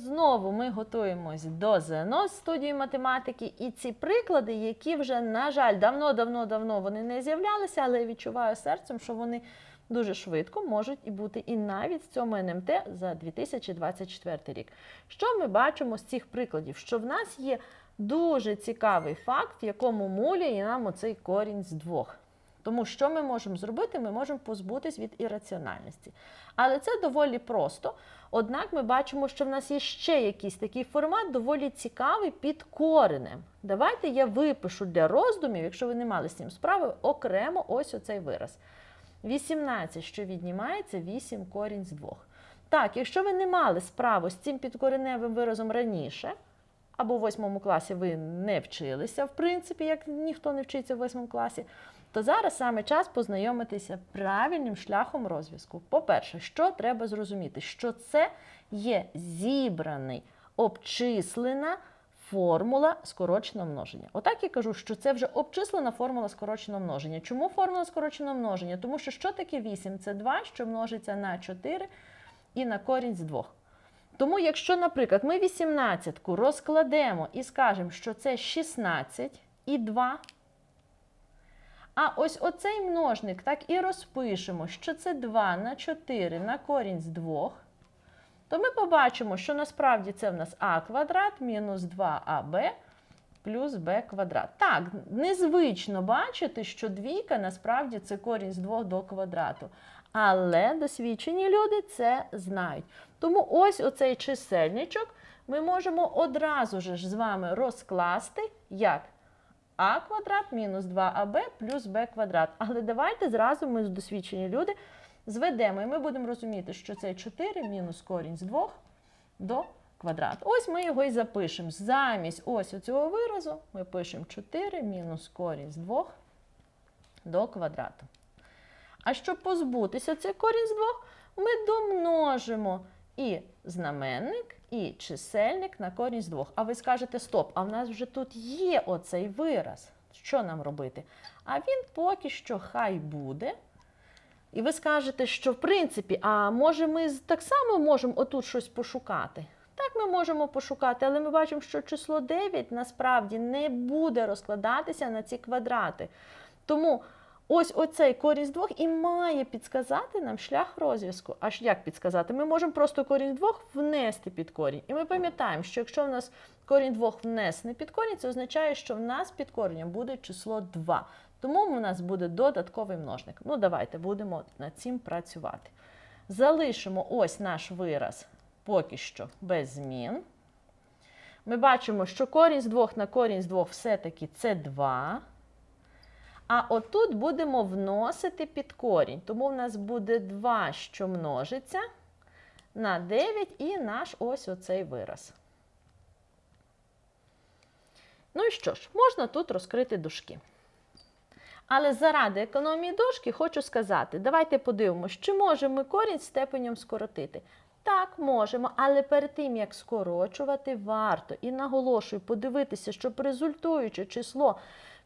знову ми готуємось до ЗНО з студії математики. І ці приклади, які вже, на жаль, давно-давно-давно вони не з'являлися, але я відчуваю серцем, що вони дуже швидко можуть і бути і навіть в цьому НМТ за 2024 рік. Що ми бачимо з цих прикладів? Що в нас є дуже цікавий факт, в якому муляє нам оцей корінь з двох. Тому що ми можемо зробити? Ми можемо позбутись від ірраціональності. Але це доволі просто. Однак ми бачимо, що в нас є ще якийсь такий формат, доволі цікавий під коренем. Давайте я випишу для роздумів, якщо ви не мали з цим справи, окремо ось оцей вираз. 18, що віднімається 8 корінь з 2. Так, якщо ви не мали справу з цим підкореневим виразом раніше, або в 8 класі ви не вчилися, в принципі, як ніхто не вчиться в 8 класі, то зараз саме час познайомитися правильним шляхом розв'язку. По-перше, що треба зрозуміти? Що це є зібраний, обчислена формула скороченого множення. Отак я кажу, що це вже обчислена формула скороченого множення. Чому формула скороченого множення? Тому що що таке 8? Це 2, що множиться на 4 і на корінь з 2. Тому, якщо, наприклад, ми 18 розкладемо і скажемо, що це 16 і 2, а ось оцей множник так і розпишемо, що це 2 на 4 на корінь з 2, то ми побачимо, що насправді це в нас а квадрат мінус 2аб плюс b квадрат. Так, незвично бачити, що двійка насправді це корінь з 2 до квадрату. Але досвідчені люди це знають. Тому ось оцей чисельничок ми можемо одразу ж з вами розкласти як а квадрат мінус 2аб плюс b квадрат. Але давайте зразу ми досвідчені люди зведемо, і ми будемо розуміти, що це 4 мінус корінь з 2 до квадрату. Ось ми його і запишемо. Замість ось цього виразу ми пишемо 4 мінус корінь з 2 до квадрату. А щоб позбутися цих корінь з 2, ми домножимо і знаменник, і чисельник на з 2. А ви скажете, стоп, а в нас вже тут є оцей вираз. Що нам робити? А він поки що хай буде. І ви скажете, що в принципі, а може ми так само можемо отут щось пошукати? Так, ми можемо пошукати, але ми бачимо, що число 9 насправді не буде розкладатися на ці квадрати. Тому ось оцей корінь з двох і має підсказати нам шлях розв'язку. Аж як підсказати? Ми можемо просто корінь з двох внести під корінь. І ми пам'ятаємо, що якщо в нас корінь двох внесений під корінь, це означає, що в нас під коренем буде число 2. Тому у нас буде додатковий множник. Ну, давайте будемо над цим працювати. Залишимо ось наш вираз поки що без змін. Ми бачимо, що корінь з 2 на корінь з 2 все-таки це 2. А отут будемо вносити під корінь. Тому в нас буде 2, що множиться на 9 і наш ось оцей вираз. Ну і що ж, можна тут розкрити дужки. Але заради економії дошки хочу сказати, давайте подивимося, чи можемо ми корінь степенем скоротити. Так, можемо, але перед тим, як скорочувати, варто і наголошую подивитися, щоб результуюче число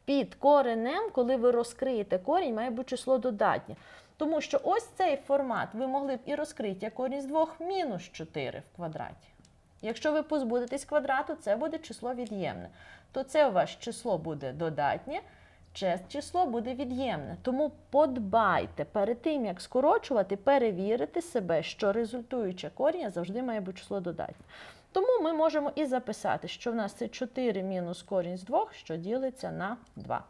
під коренем, коли ви розкриєте корінь, має бути число додатнє. Тому що ось цей формат ви могли б і розкрити як корінь з 2 мінус 4 в квадраті. Якщо ви позбудетесь квадрату, це буде число від'ємне. То це у вас число буде додатнє, число буде від'ємне. Тому подбайте перед тим, як скорочувати, перевірити себе, що результуюче коріння завжди має бути число додатнє. Тому ми можемо і записати, що в нас це 4 мінус корінь з 2, що ділиться на 2.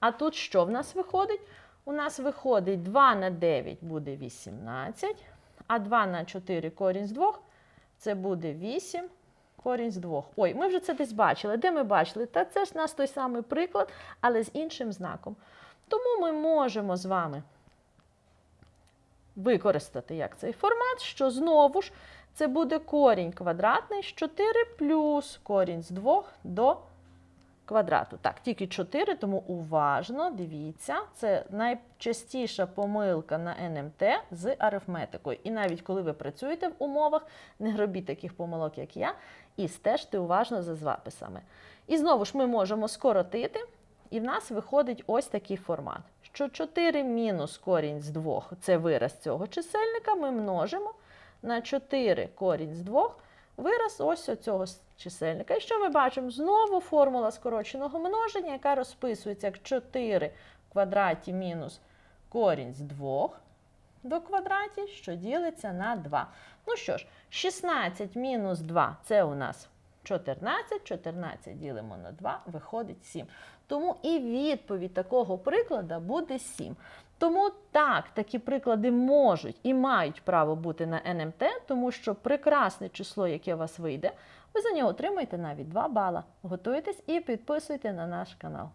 А тут що в нас виходить? У нас виходить 2 на 9 буде 18, а 2 на 4 корінь з 2 це буде 8 корінь з 2. Ой, ми вже це десь бачили. Де ми бачили? Та це ж у нас той самий приклад, але з іншим знаком. Тому ми можемо з вами використати як цей формат, що знову ж це буде корінь квадратний з 4 плюс корінь з 2 до квадрату. Так, тільки 4, тому уважно дивіться, це найчастіша помилка на НМТ з арифметикою. І навіть коли ви працюєте в умовах, не робіть таких помилок, як я, і стежте уважно за записами. І знову ж ми можемо скоротити, і в нас виходить ось такий формат. Що 4 мінус корінь з 2 це вираз цього чисельника, ми множимо на 4 корінь з 2 вираз ось цього чисельника. І що ми бачимо? Знову формула скороченого множення, яка розписується як 4 в квадраті мінус корінь з 2 до квадраті, що ділиться на 2. Ну що ж, 16 мінус 2 це у нас 14. 14 ділимо на 2, виходить 7. Тому і відповідь такого прикладу буде 7. Тому так, такі приклади можуть і мають право бути на НМТ, тому що прекрасне число, яке у вас вийде, ви за нього отримаєте навіть 2 бала. Готуйтесь і підписуйте на наш канал.